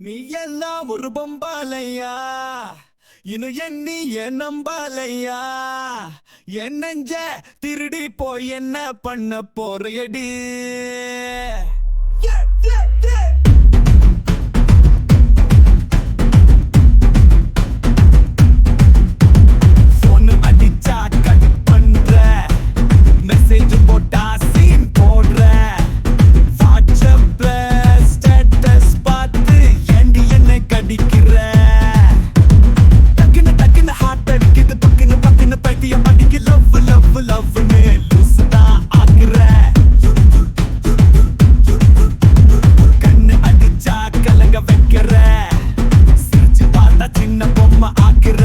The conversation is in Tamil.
நீ எல்லாம் ஒரு பொம்பாலையா? இன்னும் எண்ணி என் நம்பாலையா? என்னஞ்ச திருடி போய் என்ன பண்ண போறையடி அடிச்சா சிரிச்சு பார்த்தா சின்ன பொம்மை ஆக்குற.